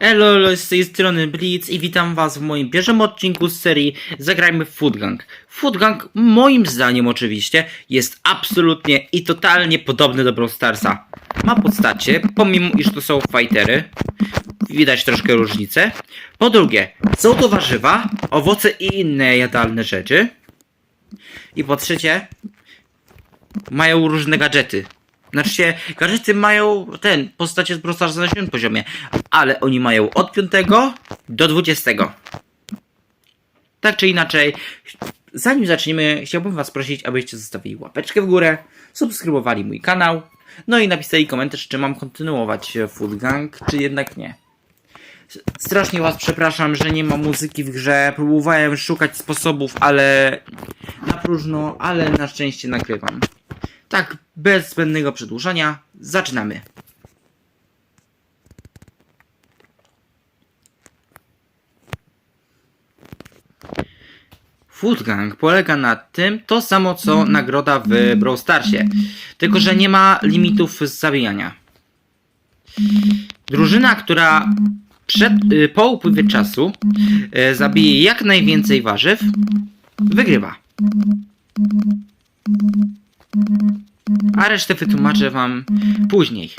Elo, z tej strony Blitz i witam was w moim pierwszym odcinku z serii Zagrajmy w Food Gang. Food Gang, moim zdaniem oczywiście, jest absolutnie i totalnie podobny do Brawl Starsa. Ma postacie, pomimo iż to są fightery, widać troszkę różnicę. Po drugie, są to warzywa, owoce i inne jadalne rzeczy. I po trzecie, mają różne gadżety. Znaczy się, gadżety mają ten, postacie z Brawl Starsa na 7 poziomie, ale oni mają od 5 do 20. Tak czy inaczej, zanim zaczniemy, chciałbym was prosić, abyście zostawili łapeczkę w górę, subskrybowali mój kanał, no i napisali komentarz, czy mam kontynuować Food Gang, czy jednak nie. Strasznie was przepraszam, że nie ma muzyki w grze. Próbowałem szukać sposobów, ale na próżno, ale na szczęście nagrywam. Tak, bez zbędnego przedłużania, zaczynamy. Food Gang polega na tym to samo co nagroda w Brawl Starsie, tylko że nie ma limitów zabijania. Drużyna, która przed, y, po upływie czasu y, zabije jak najwięcej warzyw, wygrywa. A resztę wytłumaczę wam później.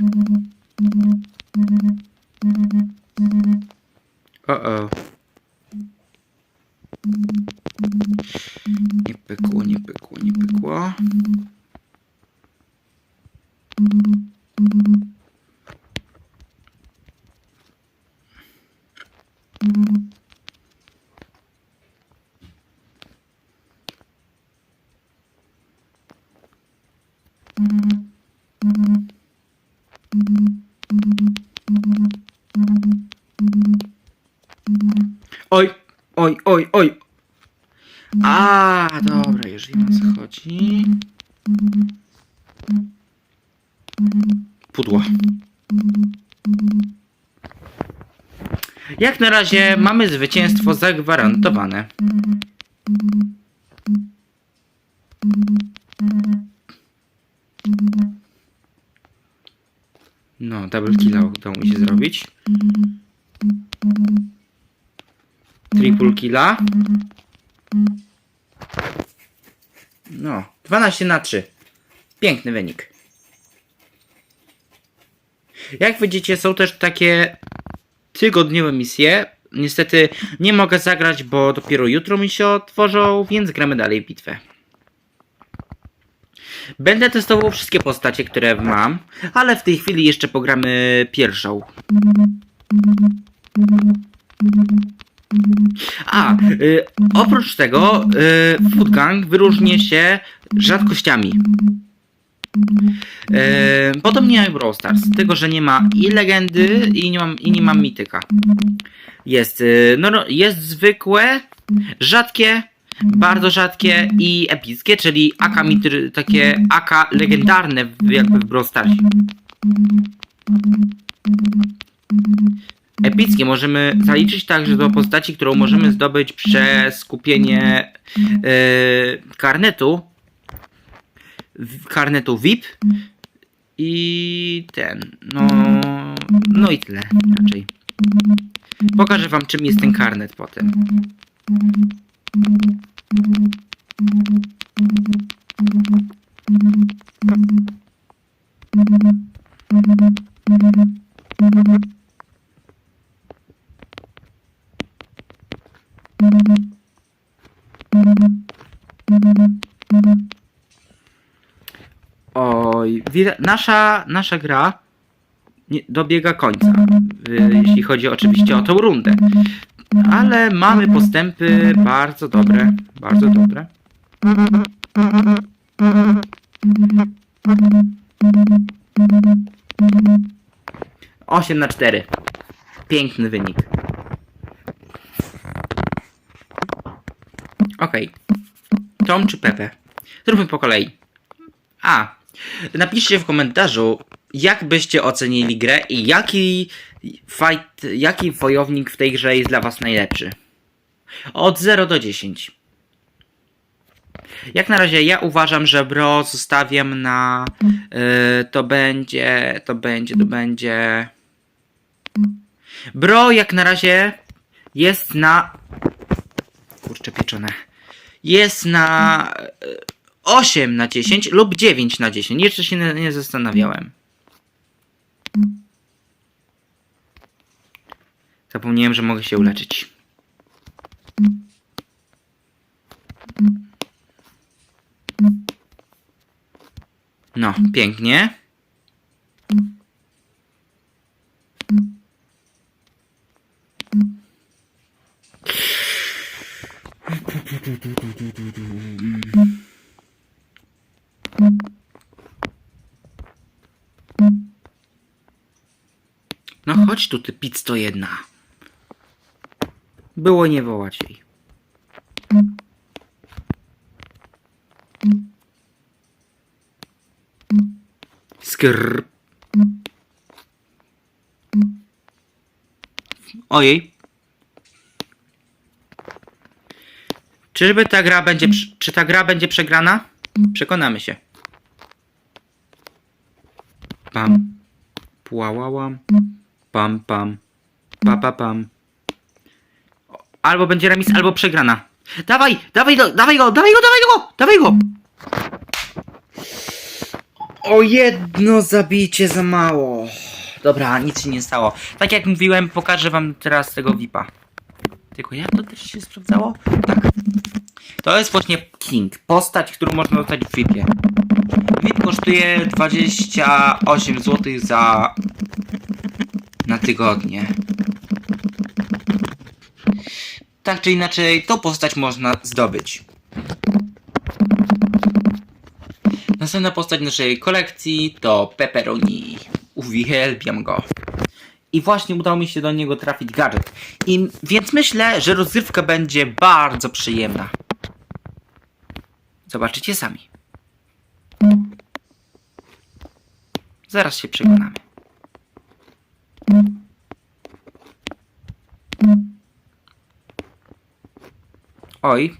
O o. Nie pykło, nie pykło, nie pykło. Oj, oj, oj, oj. A, dobra, jeżeli o co chodzi. Pudło. Jak na razie mamy zwycięstwo zagwarantowane. No, double killa udało mi się zrobić. Triple killa. No, 12 na 3. Piękny wynik. Jak widzicie, są też takie tygodniowe misje. Niestety nie mogę zagrać, bo dopiero jutro mi się otworzą, więc gramy dalej bitwę. Będę testował wszystkie postacie, które mam, ale w tej chwili jeszcze pogramy pierwszą. A, y, oprócz tego y, Food Gang wyróżnia się rzadkościami. Y, podobnie jak Brawl Stars, tylko że nie ma i legendy i nie mam, i nie mam mityka. Jest, y, no, no, jest zwykłe, rzadkie, bardzo rzadkie i epickie, czyli AK mitry, takie AK legendarne jakby w Brawl. Epickie możemy zaliczyć także do postaci, którą możemy zdobyć przez kupienie yy, karnetu karnetu VIP i ten, no no i tyle raczej. Pokażę wam czym jest ten karnet potem. Oj, nasza, nasza gra dobiega końca, y, jeśli chodzi oczywiście o tą rundę. Ale mamy postępy bardzo dobre, bardzo dobre. Osiem na cztery. Piękny wynik. Okej. Tom czy Pepe? Zróbmy po kolei. A, napiszcie w komentarzu, jak byście ocenili grę i jaki fight, jaki wojownik w tej grze jest dla was najlepszy. Od 0 do 10. Jak na razie ja uważam, że Bro zostawiam na y, to będzie, to będzie, to będzie Bro jak na razie jest na... Kurczę pieczone. Jest na... e, 8 na 10 lub 9 na 10. Jeszcze się nie, nie zastanawiałem. Zapomniałem, że mogę się uleczyć. No, pięknie. No chodź tu, ty pizzo jedna. Było nie wołać jej. Skrr. Ojej. Czyżby ta gra będzie. Czy ta gra będzie przegrana? Przekonamy się. Pam. Płałałam. Pam, pam. Pa, pa, pam. Albo będzie remis, albo przegrana. Dawaj, dawaj go, dawaj go, dawaj go, dawaj go, dawaj go. O jedno zabicie za mało. Dobra, nic się nie stało. Tak jak mówiłem, pokażę wam teraz tego VIPa. Tylko jak to też się sprawdzało? Tak. To jest właśnie King. Postać, którą można dostać w VIPie. VIP kosztuje 28 zł za... na tygodnie. Tak czy inaczej, tą postać można zdobyć. Następna postać naszej kolekcji to Pepperoni. Uwielbiam go. I właśnie udało mi się do niego trafić gadżet. I, więc myślę, że rozgrywka będzie bardzo przyjemna. Zobaczycie sami. Zaraz się przekonamy. Oj.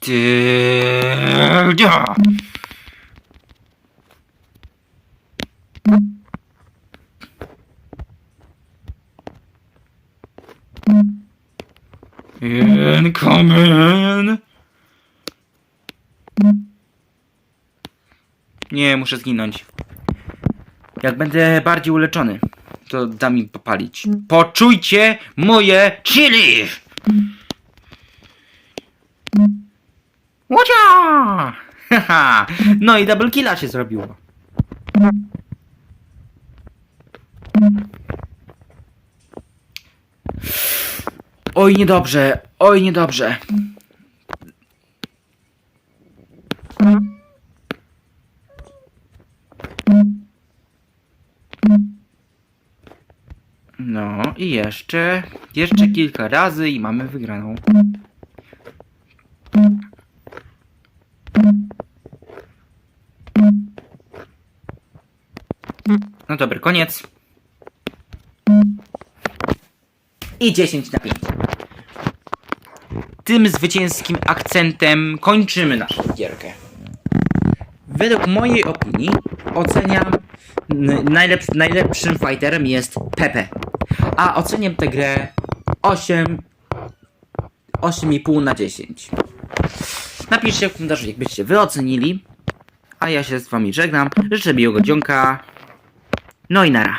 Ty... ja. Incoming! Nie, muszę zginąć. Jak będę bardziej uleczony, to da mi popalić. Poczujcie moje chili! Łodzia! Haha! No i double killa się zrobiło. Oj, niedobrze, oj, niedobrze. No i jeszcze, jeszcze kilka razy i mamy wygraną. No dobra, koniec. I 10 na 5. Tym zwycięskim akcentem kończymy naszą gierkę. Według mojej opinii oceniam n- najlepsz, najlepszym fighterem jest Pepe. A oceniam tę grę 8 8,5 na 10. Napiszcie w komentarzu, jakbyście wy ocenili. A ja się z wami żegnam. Życzę miłego dzionka. No i nara.